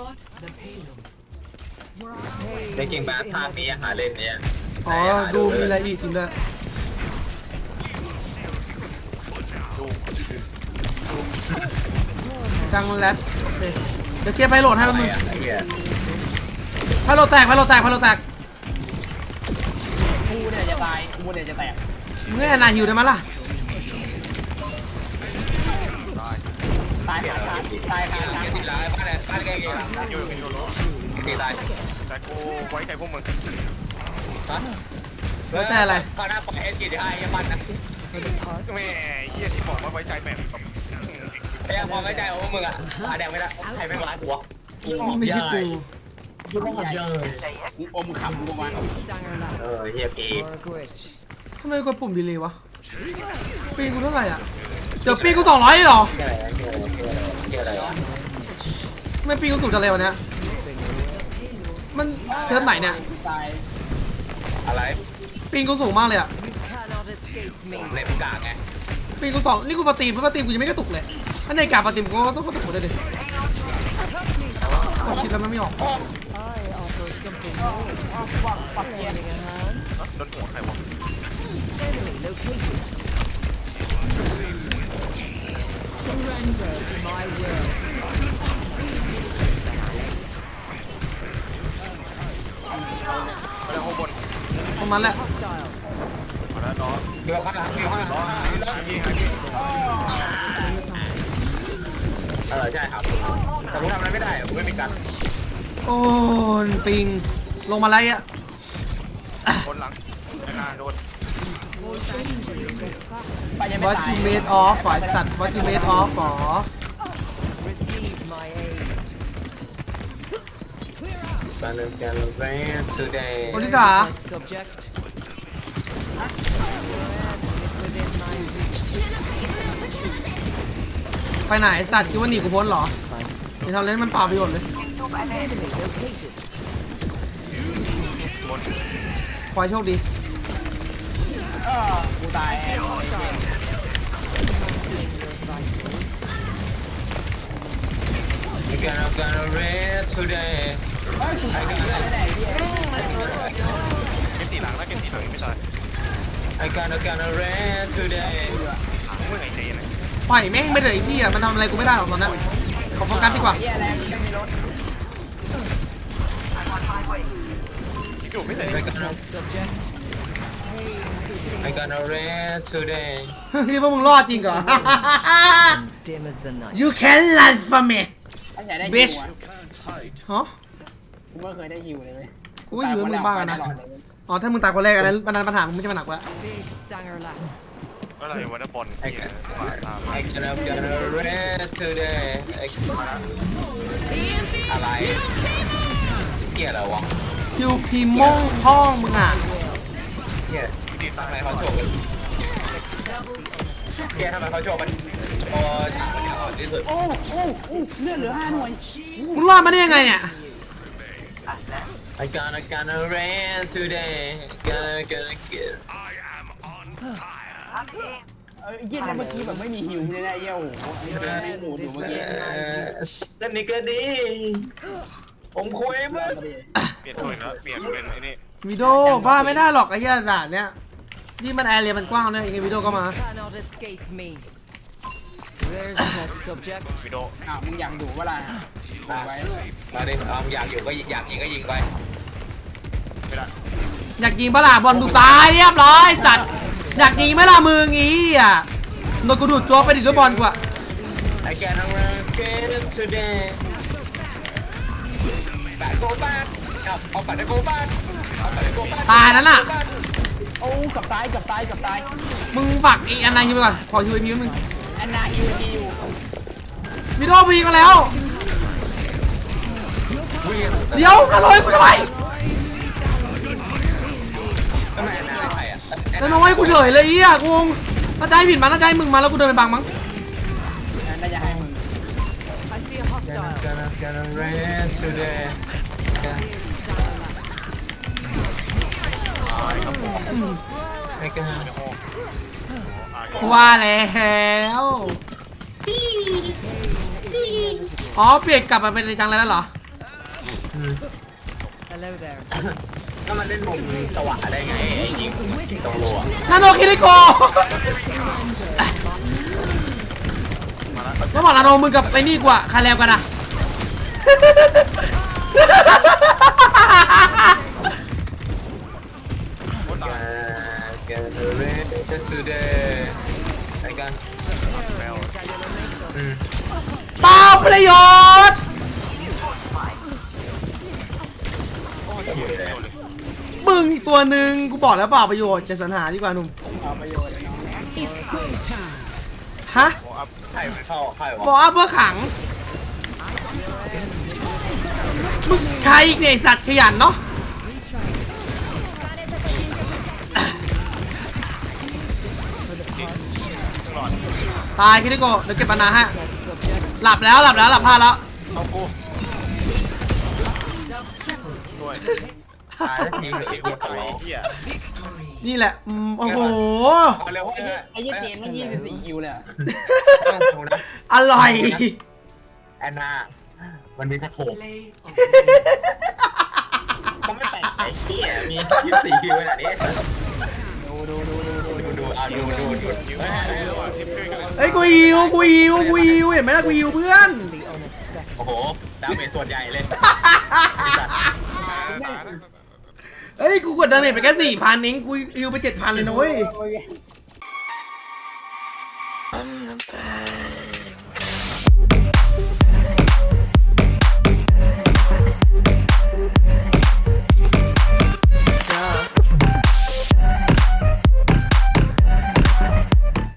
got the payload. ในจริงแบบภาพนี้หาเล่นเนี่ยอ๋อ ดูมีอะไรอีกจริงด้วยดูจังแรดโอเคเดี๋ยวเคลียร์ไพโหลดให้อะไรมึงอะไอ้เหี้ยไพโหลดแตกไพโหลดแตกไพโหลดแตกกูเนี่ยจะตายกูเนี่ยจะแตกมึงให้อนาฮิวได้ไหมล่ะ ตายตายขาดตายขาดตายขาดติดหลังไอ้บ้านไหนบ้านใกล้เคียงอยู่อยู่รู้ตีตายแต่กูไว้ใจพวกมึงฮะแล้วแต่อะไรข้าน้าปล่อยให้จีดีไอ้บ้านนะแม่เฮียที่บอกว่าไว้ใจแม่แบบไอ้ยังพอไม่ใจโอ้มึงอะหาแดงไม่ได้ใครไม่ร้ายหัวไม่ใช่กูยุ่งหัวเยอะมึงอมขำกูมาเออเฮียกีทำไมกดปุ่มดีเลย์วะปีกูเท่าไหร่อะเดี๋ยวปีกูสองร้อยหรอ ไมปีกูสูงจังเลยวะเนี่ยมันเซิร์ฟไหนเนี่ยตายอะไรปีกูสูงมากเลยอะ You cannot escape me. เน็ตกากไงปีกูสองนี่กูปฏิมเพราะปฏิมกูยังไม่กระตุกเลยถ้าในการปฏิมกูก็ต้องกระตุกหมดเลยดิกดชิดแล้วมันไม่ออก I offer something more. ปักปักเกียร์ Lending a hand. โดนหัวใครวะ มาและ Hostile. มาแล้วน้องเดี๋ยวข้างหลังเดี๋ยวข้างหลังยิงยิงเออใช่ครับแต่ผมทำอะไรไม่ได้ผมไม่มีการโอ้ยปิงลงมาแล้วอะคนหลังไอ้นาโดนไปยังไม่วัตตายจูเมดออฟฝ่ายสัตว์วัตจูเมดอ การเริ่มการเริ่ม today คนที่ There's สา the test subject. Your end is within my reach. ไปไหนสัตว์คิดว่าหนีกูพ้นเหรอ Nice. เดี๋ยวทำเล่นมันเปล่าประโยชน์เลย Enemy located. บนขอให้โชคดีเออกูตายแอนไอ้เกม Commanding your vitals. I gonna gonna red today เฮ้ยกูตายไม่ได้ไอ้เหี้ยเก็บตีหลังแล้วเก็บตีหลังไม่ใช่ I gonna gonna red today มึงไอ้เจ๊เนี่ยปล่อยแม่งไปเลยไอ้ที่อะมันทำอะไรกูไม่ได้หรอกตอนนั้นขอโฟกัสดีกว่าไอ้เหี้ยแรงไม่มีรถอยู่ไม่ใช่ I gonna Test subject. I gonna red today คิดว่ามึงรอดจริงเหรอ Dim as the night. You can run from me ถ้าอยากได้ฮิ Bitch วอะฮะ กูไม่เคยได้ฮิวเลยเว้ยกูก็อยู่กับมึงบ้างอะนะ ตยคแรกไปตลอดเลยเว้ยอ๋อถ้ามึงตายคนแรกอันนั้นอันนั้นปัญหามึงไม่ใช่ปัญหากูละ Big stanger left. อะไรวะนะบอลเฮียตาม I gonna gonna red today I อะไรเกี่ยอะไรวะคิวพีโม่งพ่องมึงอะเกี่ยตีทำตายไมเขาโชว์กันเกี่ยทำไมเขาโชว์มันพอฉากมันเนี่ยอ่อนที่สุดโอ้โอ้โอ้เลือดเหลือห้าหน่วยมึงรอดมาได้ยังไงเนี่ย I gonna gonna red today gonna gonna get เออไอ้เหี้ยเนี่ยเมื่อกี้แบบไม่มีฮิวเลยนะไอ้เหี้ยโอ้โหไอ้เหี้ยไม่หมูอยู่เมื่อกี้เอ่อเล่นนี้ก็ดี ผมคุยมึงเปลี่ยนตัวแล้วเปลี่ยนเป็นไอ้นี่วิดีโอบ้าไม่ได้หรอกไอ้เหี้ยด่านเนี้ยนี่มันแอร์เรียมันกว้างเนี่ยยังไงวิดีโอก็มา Cannot escape me. There's the test subject. วิดีโออ้าวมึงอยากดูเวลาดูไว้ มาดิเอาอยากอยู่ก็อยากยิงก็ยิงไป ไม่ได้อยากยิงปะล่ะบอลดูตายเรียบร้อยสัตว์อยากยิงไหมล่ะมึงงี้อะโดนกูดูดจัวไปดิด้วยบอลกูอะ I gonna run get today แปดโกบ้านเอาเอาแปดโกบ้านเอาแปดโกบ้านตายนั่นน่ะ โอ้กับตายกับตายกับตายมึงฝากอีอันไหนฮิวไปก่อนขอฮิวไอพีมึงแอนนาฮิวฮิววิดีโอพีมาแล้ววิ่งเดี๋ยวกระโดดกูทำไม แล้วน้องให้กูเฉยเลยอีอะกูงงน่าจะให้ผิดมาน่าจะให้มึงมาแล้วกูเดินไปบังมั้งน่าจะให้มึง I see a hostile. gonna gonna run today ตายครับผม I gonna ในห้องตายว่าแล้วอ๋อเปลี่ยนกลับมาเป็นในจังเลยแล้วเหรออืม Hello there. ก็มันเล่นมุมสว่างได้ไงไอ้ยิงตรงโลอะนาโนคิริโกมาแล้วระหว่างนาโนมึงกับไอ้นี่กว่าครแรงกันอะโคตรตายแกเดเรสตูเดไอ้กันเปล่าประโยชน์ งอีกตัวหนึ่งกูบอกแล้วเปล่าประโยชน์จะสรรหาดีกว่าหนุ่มเอาประโยชน์เลยน้องฮะโอ้อัพใครมันเข้าใครบอกวะว่าเพื่อขังมึงใครอีกเนี่ยไอ้สัตว์ขยันเนาะ หลอดตายคิริโกเดี๋ยวเก็บปานาฮะหลับแล้วหลับแล้วหลับพลาดแล้วเอากูช่วย ตายแล้วทีเหลืออีกคนขอไอ้ร้องเหี้ยนี่แหละอืมโอ้โห เอาเร็วไอ้เหี้ยไอ้เหี้ยเจมส์มันยี่สิบสี่คิวเลยอะเอานะอร่อย แอนนา มันมีกระโถกเขาไม่แต่งไอ้เหี้ยมียี่สี่คิวขนาดนี้ดูดูดูดูดูดูดูเอาดูดูดูหิวมากเลยระหว่างทิปเกอร์กับเฮ้ยกูหิวกูหิวกูหิวเห็นไหมล่ะกูหิวเพื่อน โอ้โหดาเมจส่วนใหญ่เลย ตายนะ เอ้ย กูกดดาเมจไปแค่สี่พันเองกูยิวไปเจ็ดพันเลยนะเว้ยโอ้ย I'm the bad